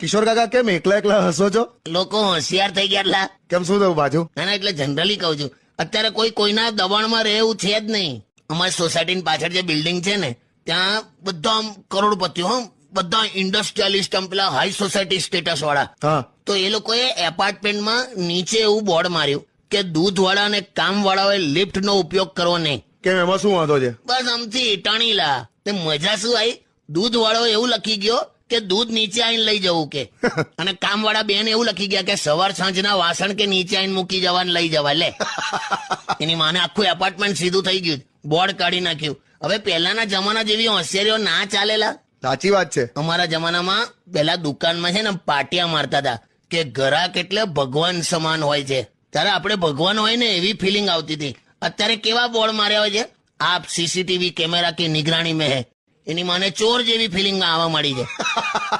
કિશોર કાકા કેમ એકલા એકલા હસો છો? લોકો હોશિયાર થઈ ગયા એટલા કેમ શું થયું બાજુ? ના ના એટલે જનરલી કહું છું. અત્યારે કોઈ કોઈના દબાણમાં રહેવું છે જ નહીં. અમારી સોસાયટીની પાછળ જે બિલ્ડિંગ છે ને ત્યાં બધા આમ કરોડપતિઓ હો બધા ઇન્ડસ્ટ્રીયાલિસ્ટ આમ પેલા હાઈ સોસાયટી સ્ટેટસ વાળા. હા. તો એ લોકોએ એપાર્ટમેન્ટમાં નીચે એવું બોર્ડ માર્યું કે દૂધવાળા અને કામવાળાઓએ લિફ્ટનો ઉપયોગ કરવો નહીં. કેમ એમાં શું વાંધો છે? બસ આમથી ટાણીલા તે મજા શું આવી દૂધ વાળો એવું લખી ગયો કે દૂધ નીચે આઈને લઈ જવું કે? અને કામવાળા બેન એવું લખી ગયા કે સવાર સાંજના વાસણ કે નીચે આઈને મૂકી જવાને લઈ જવા લે. એની માને આખું એપાર્ટમેન્ટ સીધું થઈ ગયું. બોર્ડ કાઢી નાખ્યું. હવે પહેલાના જમાના જેવી હોશિયારીઓ ના ચાલેલા. સાચી વાત છે. અમારા જમાનામાં પેલા દુકાનમાં છે ને પાટિયા મારતા હતા કે ગ્રાહક એટલે ભગવાન સમાન હોય છે. ત્યારે આપણે ભગવાન હોય ને એવી ફિલિંગ આવતી હતી. અત્યારે કેવા બોર્ડ માર્યા હોય છે? આપ સીસીટીવી કેમેરા કે નિગરાણી મેં હે. એની માને ચોર જેવી ફિલિંગ આવવા મળી છે